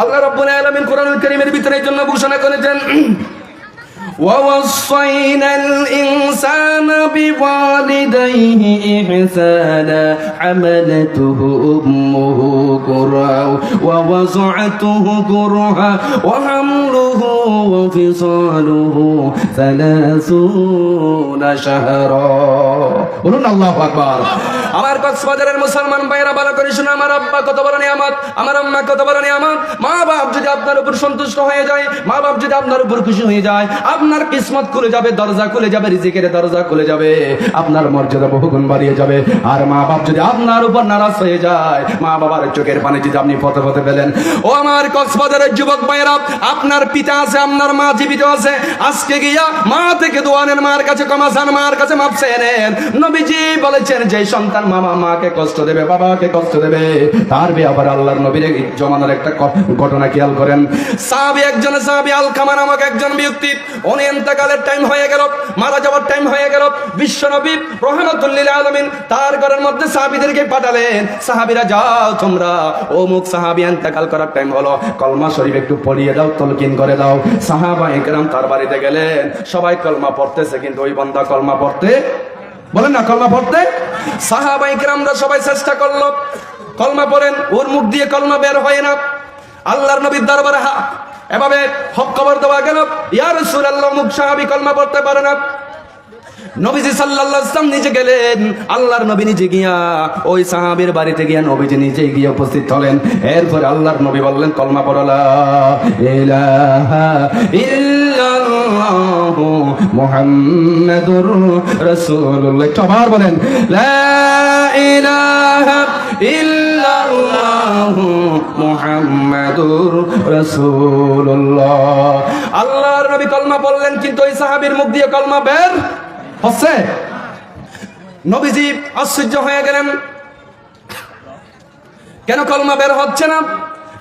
আল্লাহ রাব্বুল আলামিন কোরআনুল কারীমের ভিতরে এই জন্য ঘোষণা করেছেন ووصينا الإنسان بوالديه إحسانا حملته أمه كرها ووضعته كرها وحمله وفصاله ثلاثون شهرا বলুন আল্লাহ আকবার আমার কক্সবাজারের মুসলমান ভাইরা ভালো করে শুনে আমার আব্বা কত বড় নিয়ামত আমার আম্মা কত বড় নিয়ামত মা বাপ যদি আপনার উপর সন্তুষ্ট হয়ে যায় মা বাপ যদি আপনার উপর খুশি হয়ে যায় আপনার কিসমত খুলে যাবে দরজা খুলে যাবে রিজিকের দরজা খুলে যাবে আপনার মর্যাদা বহুগুণ বাড়িয়ে যাবে আর মা বাপ যদি আপনার উপর নারাজ হয়ে যায় মা বাবার চোখের পানি যদি আপনি পথে পথে পেলেন ও আমার কক্সবাজারের যুবক ভাইরা আপনার পিতা আছে আপনার মা জীবিত আছে। আজকে গিয়া মা থেকে দোয়ানের মার কাছে কমাসান মার কাছে মাপ নেন। নবীজি বলেছেন যে সন্তান মামা মাকে কষ্ট দেবে, বাবাকে কষ্ট দেবে, তার বিয়ে আবার আল্লাহর নবীর জমানার একটা ঘটনা খেয়াল করেন। সাহাবি একজন, সাহাবি আল খামা নামক একজন ব্যক্তি, উনি এন্তকালের টাইম হয়ে গেল, মারা যাওয়ার টাইম হয়ে গেল। বিশ্ব নবী রহমতুল্লিল আলমিন তার ঘরের মধ্যে সাহাবিদেরকে পাঠালেন। সাহাবিরা, যাও তোমরা ও মুখ সাহাবি এন্তকাল করার টাইম হলো। কলমা শরীফ একটু পড়িয়ে দাও, তলকিন করে দাও। সাহাবা একরাম তার বাড়িতে গেলেন। সবাই কলমা পড়তেছে, কিন্তু ওই বন্ধা কলমা পড়তে বলেন না, কলমা পড়তে? সাহাবা একরামরা সবাই চেষ্টা করল, কলমা পড়েন, ওর মুখ দিয়ে কলমা বের হয় না। আল্লাহর নবীর দরবারে এভাবে হক খবর দেওয়া গেল, ইয়া রাসূলুল্লাহ, মুখ সাহাবি কলমা পড়তে পারে না। নবীজি ওয়াসাল্লাম নিজে গেলেন, আল্লাহর নবী নিজে গিয়া ওই সাহাবীর বাড়িতে গিয়া নবীজি নিজে গিয়ে উপস্থিত হলেন। এরপর আল্লাহর নবী বললেন, কলমা পড়লা মুহাম্মাদুর রাসূলুল্লাহ। একটু আবার বলেন মুহাম্মাদুর রাসূলুল্লাহ। আল্লাহর নবী কলমা বললেন কিন্তু ওই সাহাবীর মুখ দিয়ে কলমা বের হচ্ছে? নবীজি আশ্চর্য হয়ে গেলেন। কেন কলমা বের হচ্ছে না?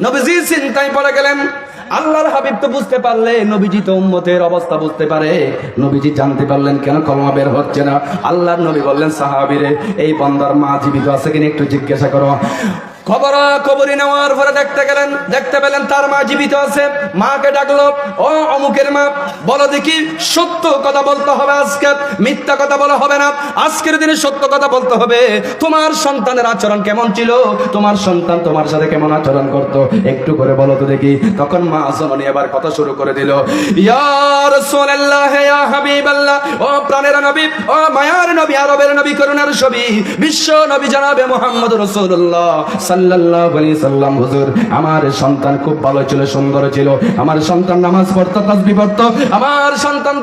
নবীজি চিন্তায় পড়ে গেলেন, আল্লাহর হাবিব তো বুঝতে পারলে, নবীজি তো উম্মতের অবস্থা বুঝতে পারে। নবীজি জানতে পারলেন, কেন কলমা বের হচ্ছে না? আল্লাহর নবী বললেন, সাহাবিরে, এই বন্দার মা জীবিত আছে কিনা একটু জিজ্ঞাসা করো। খবর নেওয়ার পরে দেখতে গেলেন, দেখতে পেলেন তার মা জীবিত আছে। মাকে ডাকলো, ও অমুকের মা, বলো দেখি সত্য কথা বলতে হবে আজকে, মিথ্যা কথা বলা হবে না। আজকের দিনে সত্য কথা বলতে হবে। তোমার সন্তানের আচরণ কেমন ছিল? তোমার সন্তান তোমার সাথে কেমন আচরণ করতো? একটু করে বলো তো দেখি। তখন মা জননী এবার কথা শুরু করে দিল, ইয়া রাসূলুল্লাহ, ইয়া হাবিবাল্লাহ, ও প্রাণের নবী, ও মায়ার নবী, আরবের নবী, করুণার ছবি, বিশ্ব নবী জানাবে মোহাম্মদ রাসূলুল্লাহ আমার সন্তান খুব ভালো ছিল, সুন্দর ছিল। আমার সন্তান নামাজ পড়তো আমার সন্তান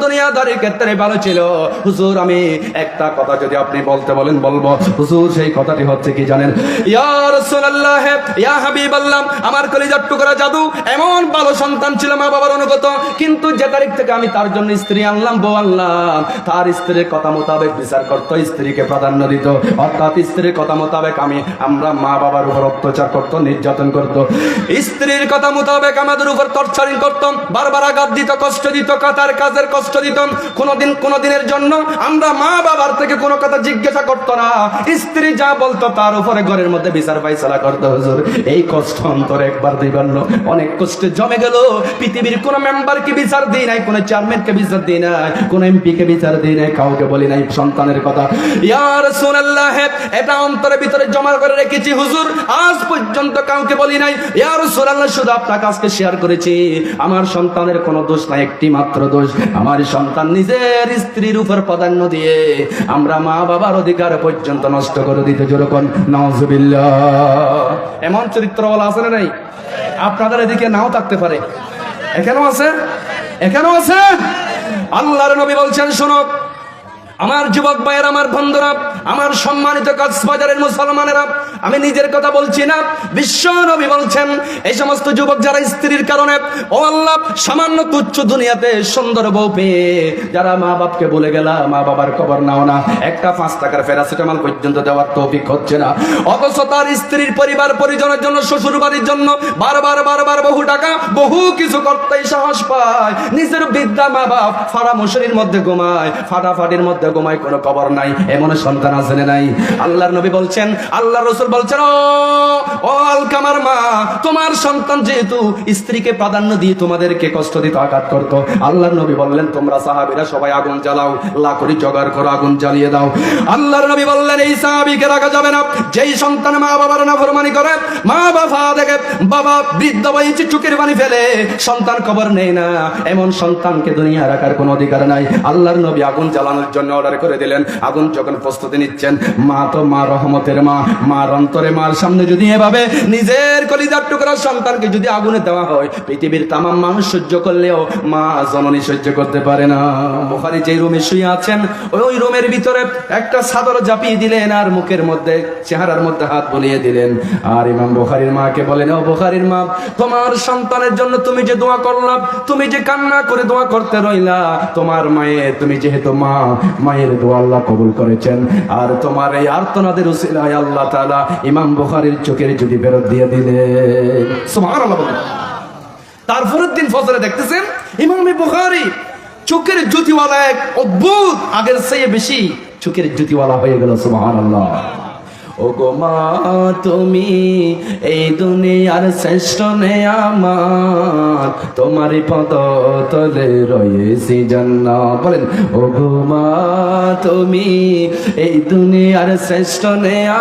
ক্ষেত্রে ভালো ছিল। হুজুর, আমি একটা কথা যদি আপনি বলতে বলেন, বলব। হুজুর, সেই কথাটি হচ্ছে কি জানেন? এমন ভালো সন্তান ছিল মা বাবার কিন্তু যে তারিখ থেকে আমি তার জন্য স্ত্রী আনলাম তার কথা মোতাবেক স্ত্রীকে প্রাধান্য দিত। অর্থাৎ স্ত্রীর কথা মোতাবেক আমি, আমরা মা বাবার উপর অত্যাচার করতো, নির্যাতন করতো। স্ত্রীর কথা মোতাবেক আমাদের উপর টর্চারিং করতাম বারবার আঘাত দিত, কষ্ট দিত, কাতার কাজের কষ্ট দিতাম কোনোদিন, কোনোদিনের জন্য আমরা মা বাবার থেকে কোনো কথা জিজ্ঞাসা করতো না। স্ত্রী যা বলতো তার উপরে ঘরের মধ্যে বিচার ফাইসলা করতো, হুজুর। এই কষ্ট অন্তরে একবার, দুইবার অনেক কষ্টে জমে গেল। পৃথিবীর কোন মেম্বারকে বিচার দিই নাই, কোন চেয়ারম্যানকে বিচার দিই নাই, কোন এমপি কে বিচার দিই নাই, কাউকে বলি নাই, সন্তানের কথা। ইয়ার সুনাল্লাহ এটা অন্তরের ভিতরে জমা করে রেখেছি, হুজুর। আজ পর্যন্ত কাউকে বলি নাই ইয়ার সুনাল্লাহ শুধু আপনাকে আজকে শেয়ার করেছি। আমার সন্তানের কোনো দোষ নাই, একটি মাত্র দোষ। আমার সন্তান নিজের স্ত্রীর উপর প্রাধান্য দিয়ে আমরা মা বাবার অধিকার পর্যন্ত নষ্ট করে দিতে যেরকম নজবিল্লা এমন চরিত্র বলা আছে না নাই? আপনাদের এদিকে নাও থাকতে পারে। এখানেও আছে? এখানেও আছে? আল্লাহর নবী বলছেন, শোনো আমার যুবক ভাইয়ের, আমার বন্ধুরা, আমার সম্মানিত কক্সবাজারের মুসলমানেরা, আমি নিজের কথা বলছি না, বিশ্ব নবী বলছেন, এই সমস্ত যুবক যারা স্ত্রীর কারণে, ও আল্লাহ, সামান্য তুচ্ছ দুনিয়াতে সুন্দর বউ পেয়ে, যারা মা বাপকে বলে গেলা, মা বাবার খবর নাও না, একটা পাঁচ টাকার প্যারাসিটামল পর্যন্ত দেওয়ার তৌফিক হচ্ছে না। অথচ তার স্ত্রীর পরিবার, পরিজনের জন্য শ্বশুর বাড়ির জন্য বারবার বারবার বহু টাকা, বহু কিছু করতেই সাহস পায়। নিজের বিদ্যা মা বাপ ফাড়া মশুরির মধ্যে ঘুমায়, ফাটাফাটির মধ্যে ঘুমায় কোনো খবর নাই, এমন সন্তান আছে নাই। আল্লাহর নবী বলছেন আল্লাহ রসুল বলছেন, ও আলকামার মা, তোমার সন্তান যেহেতু স্ত্রীকে প্রাধান্য দিয়ে তোমাদেরকে কষ্ট দিতে আঘাত করতো, আল্লাহর নবী বললেন, তোমরা সাহাবীরা সবাই আগুন জ্বালাও, লাকড়ি জোগাড় করো, আগুন জ্বালিয়ে দাও। আল্লাহর নবী বললেন, এই সাহাবীকে রাখা যাবে না, যেই সন্তান মা বাবার নাফরমানি করে, মা বাবা দেখে, বাবা বৃদ্ধ বয়সে চুকের পানি ফেলে, সন্তান খবর নেই না, এমন সন্তানকে দুনিয়া রাখার কোনো অধিকার নাই। আল্লাহর নবী আগুন জ্বালানোর জন্য অর্ডার করে দিলেন। আগুন যখন প্রস্তুতি নিচ্ছেন, মা তো মা রহমতের মা, মার অন্তরে, মার সামনে যদি এভাবে নিজের কলিজার টুকরা সন্তানকে যদি আগুনে দেওয়া হয়, পৃথিবীর তামাম মানুষ সহ্য করলেও মা জননী সহ্য করতে পারে না। বোখারি যে রুমে শুয়ে আছেন, ওই রুমের ভিতরে একটা চাদর জাপিয়ে দিলেন আর মুখের মধ্যে, চেহারার মধ্যে হাত বলিয়ে দিলেন। আর ইমাম বোখারির মাকে বলেন, ও বোখারির মা, তোমার সন্তানের জন্য তুমি যে দোয়া করলাম তুমি যে কান্না করে দোয়া করতে রইলা, তোমার মায়ের তুমি যেহেতু মা মায়ের দোয়া আল্লাহ কবুল করেছেন। আর তোমার এই আর্তনাদের উসিলায় আল্লাহ তালা ইমাম বুখারির চোখের যদি ফেরত দিয়ে দিলে। তারপরের দিন ফজরে দেখতেছেন, ইমাম বুখারি চোখের জ্যোতিওয়ালা এক অদ্ভুত আগের চেয়ে বেশি চোখের জ্যোতিওয়ালা হয়ে গেল, সুবহানাল্লাহ। ও গো মা, তুমি এই দুনিয়ার শ্রেষ্ঠ আমার তোমারই পদ তলে রয়েছি জান্নাত। বলেন ও গো মা, তুমি এই দুনিয়ার শ্রেষ্ঠ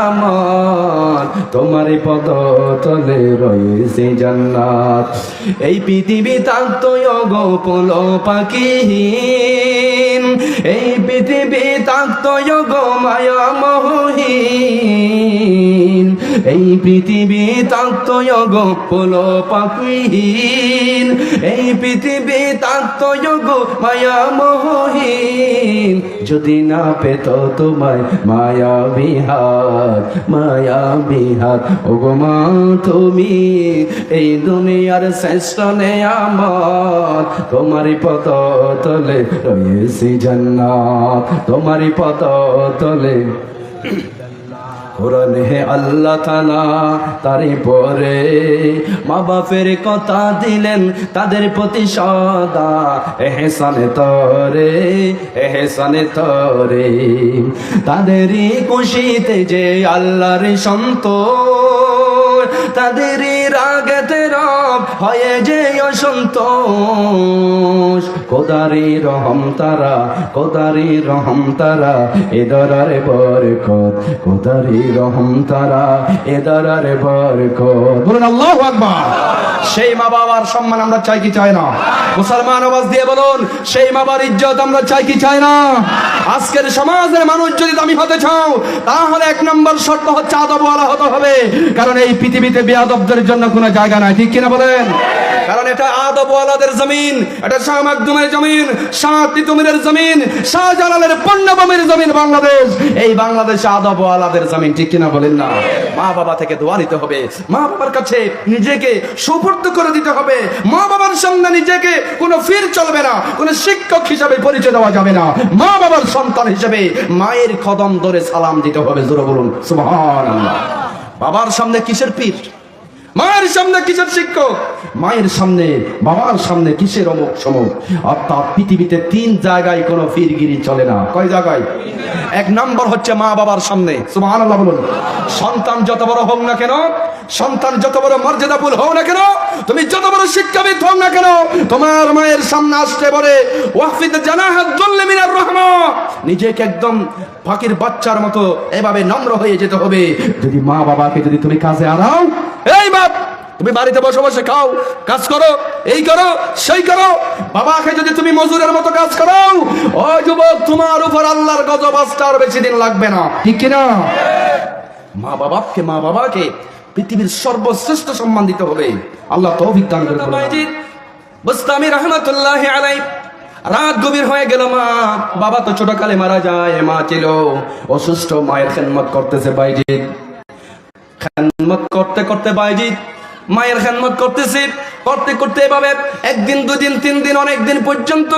আমার তোমারই পদ তলে রয়েছি জান্নাত। এই পৃথিবী তান্ত গো পুল পাখিহীন এই পৃথিবী গো মায়া মোহীন। এই পৃথিবী তান্ত গো পুল পাখিহীন। এই পৃথিবী গো মায়া মোহীন। যদি না পেত তোমায় মায়া বিহার মায়া বিহার। ও গো মা, তুমি এই দুনিয়ার শ্রেষ্ঠ নে আমার তোমারই পত তলে রয়েছি জান্নাত। তোমারই পত তলে কোরআন হে আল্লাহ তালা তারই পরে মা বাপের কথা দিলেন, তাদের প্রতি সদা এহসানে তরে এহসানে তরে। তাদেরই খুশিতে যে আল্লাহর সন্ত তাদের হয়ে যে অসন্তোষ। কোদারি রহম তারা কোদারি রহম তারা এদরারে বরকত। কোদারি রহম তারা এদরারে বরকত। বলুন, আল্লাহু আকবার। সেই মা বাবার সম্মান আমরা চাই কি চাই না? মুসলমান আওয়াজ দিয়ে বলুন, সেই মা বাবার ইজ্জত আমরা চাই কি চাই না? আজকের সমাজের মানুষ যদি দামি হতে চাও, তাহলে এক নম্বর শর্ত হচ্ছে আদবওয়ালা হতে হবে। কারণ এই পৃথিবীতে বেয়াদবদের জন্য কোনো জায়গা নাই। ঠিক কিনা বলেন? কারণ এটা আদবওয়ালাদের জমিন, এটা শাহ মাকদুমের জমিন, শাহ তিতুমিরের জমিন, শাহজালালের পণ্যভূমির জমিন বাংলাদেশ। এই বাংলাদেশে আদবওয়ালাদের জমিন, ঠিক কিনা বলেন না? মা বাবা থেকে দোয়া নিতে হবে। মা বাবার কাছে নিজেকে সুপর্দ করে দিতে হবে। মা বাবার সামনে নিজেকে কোনো ফির চলবে না, কোনো শিক্ষক হিসাবে পরিচয় দেওয়া যাবে না। মা বাবার সন্তান হিসেবে মায়ের কদম ধরে সালাম দিতে হবে। জোরে বলুন, সুবহানাল্লাহ। বাবার সামনে কিসের পীর? মায়ের সামনে কিসের শিক্ষক? মায়ের সামনে, বাবার সামনে কিসের অমুক সমুক অর্থাৎ পৃথিবীতে তিন জায়গায় কোনো ফিরগিরি চলে না। কয় জায়গায়? এক নম্বর হচ্ছে মা বাবার সামনে। সুবহানাল্লাহ সন্তান যত বড় হোক না কেন সন্তান যত বড় মর্যাদাপুর হও না কেন, তুমি যত বড় শিক্ষাবিদ হোক না কেন, তোমার মায়ের সামনে আসতে পারে, ওয়াহফিদ জানাহাত দুল্লে মিনার রহমা নিজেকে একদম ফাঁকির বাচ্চার মতো এভাবে নম্র হয়ে যেতে হবে। যদি মা বাবাকে যদি তুমি কাজে আনাও, এই বাপ, তুমি বাড়িতে বসে বসে খাও, কাজ করো, এই করো, সেই করো। বাবাকে যদি তুমি মজুরের মতো কাজ করো ও যুবক, তোমার উপর আল্লাহর গজব আসতে আর বেশি দিন লাগবে না। ঠিক কিনা? মা বাবাকে মা বাবাকে পৃথিবীর সর্বশ্রেষ্ঠ সম্মান দিতে হবে। আল্লাহ তৌফিক দান করে বুস্তামি রহমতুল্লাহ আলাই রাত গভীর হয়ে গেল মা। বাবা তো ছোটকালে মারা যায়, মা ছিল অসুস্থ, মায়ের খেদমত করতেছে বাইজিৎ। খেদমত করতে করতে বাইজিৎ, মায়ের খেদমত করতেছে। করতে করতে এভাবে একদিন, দুদিন, তিন দিন, অনেক দিন পর্যন্ত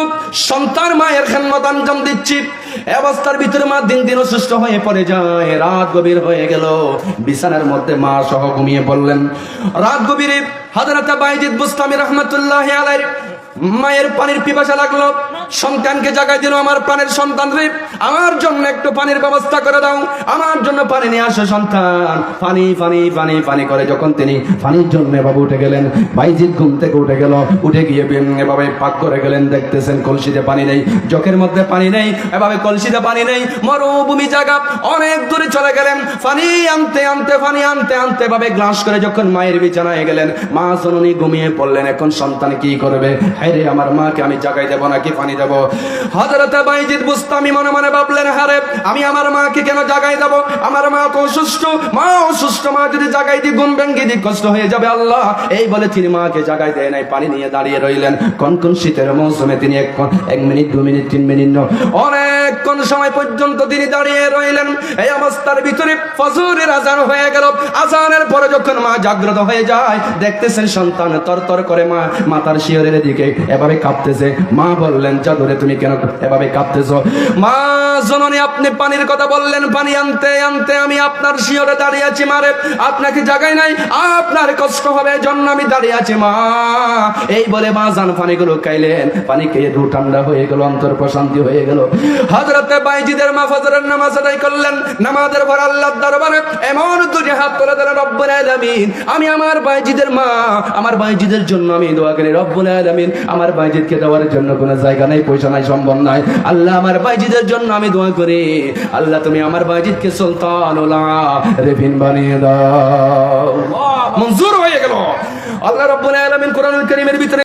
সন্তান মায়ের খেদমত আঞ্জাম দিচ্ছি। অবস্থার ভিতরে মা দিন দিন অসুস্থ হয়ে পড়ে যায়। রাত গভীর হয়ে গেল। বিছানার মধ্যে মা সহ ঘুমিয়ে পড়লেন। রাত গভীরে হাজারাতা বাইজিদ বুস্তামি রহমতুল্লাহ আলাই মায়ের পানির পিপাসা লাগল। সন্তানকে জাগাই দিল, আমার প্রাণের সন্তান রে। আমার জন্য একটু পানির ব্যবস্থা করে দাও। আমার জন্য পানি নিয়ে আসো, সন্তান। পানি পানি পানি পানি করে। যখন তিনি পানির জন্য বাবু উঠে গেলেন বাইজিৎ ঘুম থেকে উঠে গেল। উঠে গিয়ে এভাবে পাক করে গেলেন। দেখতেছেন কলসিতে পানি নেই জকের মধ্যে পানি নেই। এভাবে কলসিতে পানি নেই। মরুভূমি জায়গা অনেক দূরে চলে গেলেন। পানি আনতে আনতে, পানি আনতে আনতে ভাবে গ্লাস করে যখন মায়ের বিছানায় গেলেন, মা জননী ঘুমিয়ে পড়লেন। এখন সন্তান কি করবে? হায়রে, আমার মাকে আমি জাগাই দেবো নাকি পানি দেবো হজরত বাইজিদ বুস্তামি মনে মনে ভাবলেন, হারে, আমি আমার মাকে কেন জাগাই দেবো আমার মা তো অসুস্থ। মা অসুস্থ, মা যদি জাগাই দি গুণ ভেঙ্গি দি কষ্ট হয়ে যাবে আল্লাহ। এই বলে তিনি মাকে জাগাই দেয় নাই, পানি নিয়ে দাঁড়িয়ে রইলেন। কোন কোন শীতের মৌসুমে তিনি এক এক মিনিট, দু মিনিট, তিন মিনিট ন অনেকক্ষণ সময় পর্যন্ত তিনি দাঁড়িয়ে রইলেন। এই অবস্থার ভিতরে ফজরের আজান হয়ে গেল। আজানের পরে যখন মা জাগ্রত হয়ে যায়, দেখতেছেন সন্তান তরতর করে মা মাতার শিয়রের দিকে এভাবে কাঁপতেছে। মা বললেন চাদরে তুমি কেন এভাবে কাঁপতেছো? মা জননী, আপনি পানির কথা বললেন, পানি আনতে আনতে আমি আপনার শিয়রে দাঁড়িয়ে আছি মারে আপনাকে জাগাই নাই, আপনার কষ্ট হবে জন্য আমি দাঁড়িয়ে আছি, মা। এই বলে মা জান পানিগুলো খাইলেন পানি খেয়ে দু ঠান্ডা হয়ে গেল, অন্তর প্রশান্তি হয়ে গেল। হজরতে বাইজিদের মা ফজরের নামাজ আদায় করলেন, নামাজের পর আল্লাহর দরবারে এমন দুটি হাত তুলে দিলেন, রব্বুল আলামিন। আমি আমার বাইজিদের মা, আমার বাইজিদের জন্য আমি দোয়া করি, রব্বুল আলামিন। আমার বাইজিদকে দেওয়ার জন্য কোনো জায়গা নাই পয়সা নাই সম্ভব নাই। আল্লাহ আমার বাইজিদের জন্য আমি দোয়া করি। আল্লাহ তুমি আমার বাইজিদকে সুলতান রেফিন বানিয়ে দাও। মঞ্জুর হয়ে গেল। আল্লাহ রব্বুল আলামিন কোরআনুল কারীমের ভিতরে